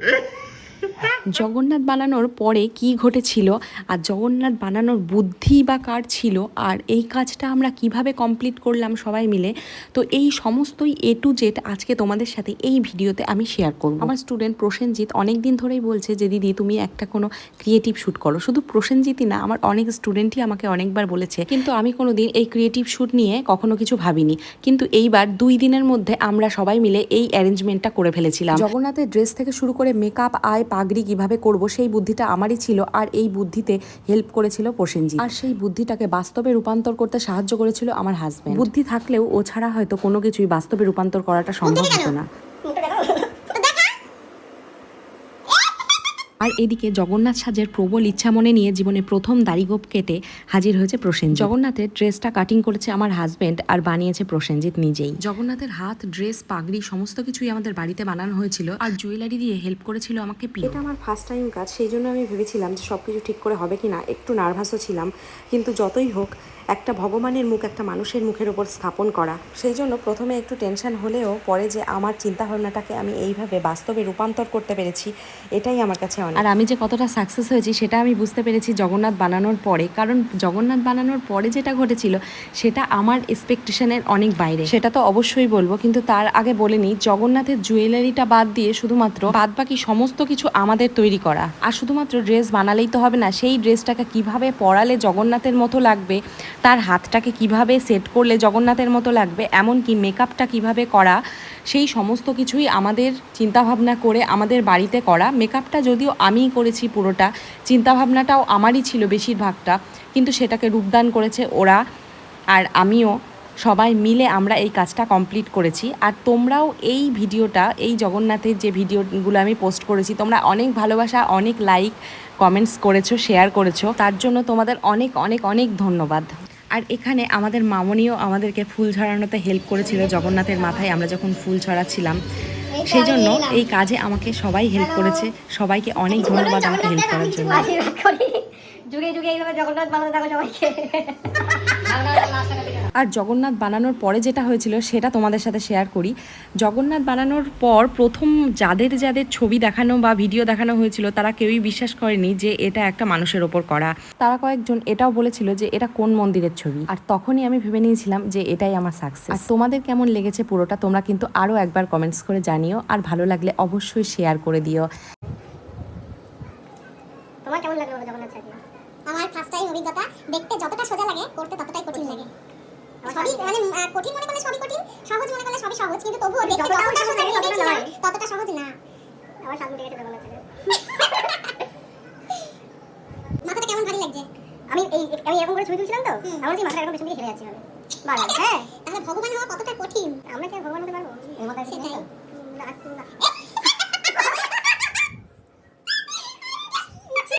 Yeah. Jagannath বানানোর পরে কি ঘটেছিল আর জগন্নাথ বানানোর বুদ্ধি বা কার ছিল আর এই কাজটা আমরা কীভাবে কমপ্লিট করলাম সবাই মিলে তো এই সমস্তই এ টু জেড আজকে তোমাদের সাথে এই ভিডিওতে আমি শেয়ার করব। আমার স্টুডেন্ট প্রসেনজিৎ অনেক দিন ধরেই বলছে যে দিদি তুমি একটা কোনো ক্রিয়েটিভ শ্যুট করো। শুধু প্রসেনজিৎই না আমার অনেক স্টুডেন্টই আমাকে অনেকবার বলেছে কিন্তু আমি কোনো দিন এই ক্রিয়েটিভ শ্যুট নিয়ে কখনো কিছু ভাবিনি। কিন্তু এইবার দুই দিনের মধ্যে আমরা সবাই মিলে এই অ্যারেঞ্জমেন্টটা করে ফেলেছিলাম। জগন্নাথের ড্রেস থেকে শুরু করে মেকআপ আয় পাগড়ি কীভাবে করব, সেই বুদ্ধিটা আমারই ছিল আর এই বুদ্ধিতে হেল্প করেছিল প্রসেনজি আর সেই বুদ্ধিটাকে বাস্তবে রূপান্তর করতে সাহায্য করেছিল আমার হাজব্যান্ড বুদ্ধি থাকলেও ও ছাড়া হয়তো কোনো কিছুই বাস্তবে রূপান্তর করাটা সম্ভব হতো না। আর এদিকে জগন্নাথ সাজের প্রবল ইচ্ছা মনে নিয়ে জীবনে প্রথম দাড়িগোপ কেটে হাজির হয়েছে প্রসেনজিৎ। জগন্নাথের ড্রেসটা কাটিং করেছে আমার হাজব্যান্ড আর বানিয়েছে প্রসেনজিৎ নিজেই। জগন্নাথের হাত ড্রেস পাগড়ি সমস্ত কিছুই আমাদের বাড়িতে বানানো হয়েছিল আর জুয়েলারি দিয়ে হেল্প করেছিল আমাকে পিউ এটা আমার ফার্স্ট টাইম কাজ সেই জন্য আমি ভেবেছিলাম যে সব কিছু ঠিক করে হবে কি না একটু নার্ভাসও ছিলাম। কিন্তু যতই হোক একটা ভগবানের মুখ একটা মানুষের মুখের ওপর স্থাপন করা সেই জন্য প্রথমে একটু টেনশন হলেও পরে যে আমার চিন্তাভাবনাটাকে আমি এইভাবে বাস্তবে রূপান্তর করতে পেরেছি এটাই আমার কাছে অনেক আর আমি যে কতটা সাকসেস হয়েছি, সেটা আমি বুঝতে পেরেছি জগন্নাথ বানানোর পরে। কারণ জগন্নাথ বানানোর পরে যেটা ঘটেছিল, সেটা আমার এক্সপেকটেশনের অনেক বাইরে। সেটা তো অবশ্যই বলব, কিন্তু তার আগে বলে নিই, জগন্নাথের জুয়েলারিটা বাদ দিয়ে শুধুমাত্র বাদ বাকি সমস্ত কিছু আমাদের তৈরি করা। আর শুধুমাত্র ড্রেস বানালেই তো হবে না, সেই ড্রেসটাকে কীভাবে পরালে জগন্নাথের মতো লাগবে, তার হাতটাকে কীভাবে সেট করলে জগন্নাথের মতো লাগবে, এমনকি মেকআপটা কীভাবে করা সেই সমস্ত কিছুই আমাদের চিন্তাভাবনা করে আমাদের বাড়িতে করা। মেকআপটা যদিও আমিই করেছি পুরোটা, চিন্তাভাবনাটাও আমারই ছিল বেশিরভাগটা, কিন্তু সেটাকে রূপদান করেছে ওরা আর আমিও। সবাই মিলে আমরা এই কাজটা কমপ্লিট করেছি। আর তোমরাও এই ভিডিওটা, এই জগন্নাথের যে ভিডিওগুলো আমি পোস্ট করেছি, তোমরা অনেক ভালোবাসা, অনেক লাইক, কমেন্টস করেছ, শেয়ার করেছ, তার জন্য তোমাদের অনেক অনেক অনেক ধন্যবাদ। আর এখানে আমাদের মামনিও আমাদেরকে ফুল ছড়ানোতে হেল্প করেছিল জগন্নাথের মাথায় আমরা যখন ফুল ছড়াচ্ছিলাম সেই জন্য এই কাজে আমাকে সবাই হেল্প করেছে। সবাইকে অনেক ধন্যবাদ আমাকে হেল্প করার জন্য। যুগে যুগে এইভাবে জগন্নাথ বানাতে থাকো সবাইকে। আর জগন্নাথ বানানোর পরে যেটা হয়েছিল সেটা তোমাদের সাথে শেয়ার করি। জগন্নাথ বানানোর পর প্রথম যাদের যাদের ছবি দেখানো বা ভিডিও দেখানো হয়েছিল, তারা কেউই বিশ্বাস করেনি যে এটা একটা মানুষের ওপর করা। তারা কয়েকজন এটাও বলেছিল যে এটা কোন মন্দিরের ছবি। আর তখনই আমি ভেবে নিয়েছিলাম যে এটাই আমার সাকসেস আর তোমাদের কেমন লেগেছে পুরোটা তোমরা কিন্তু আরও একবার কমেন্টস করে জানিও। আর ভালো লাগলে অবশ্যই শেয়ার করে দিও। তোমার কেমন লাগল জগন্নাথ আমার ফার্স্ট টাইম অভিজ্ঞতা, দেখতে যতটা সোজা লাগে, করতে ততটাই কঠিন লাগে। সবই মানে কঠিন মনে করলে সবই কঠিন সহজ মনে করলে সবই সহজ কিন্তু তবুও দেখতে যতটা সহজ ততটা সহজ না। আমার সামনে থেকে জগন্নাথ সাজি মাথাটা কেমন ভারী লাগছে? আমি এই আমি এরকম করে ছবি তুলছিলাম তো আমার কি মাথা এরকম পেছন দিকে যাচ্ছিল বারবার হ্যাঁ। তাহলে ভগবান হওয়া কতটা কঠিন? আমরা কি ভগবান হতে পারব? সেটাই।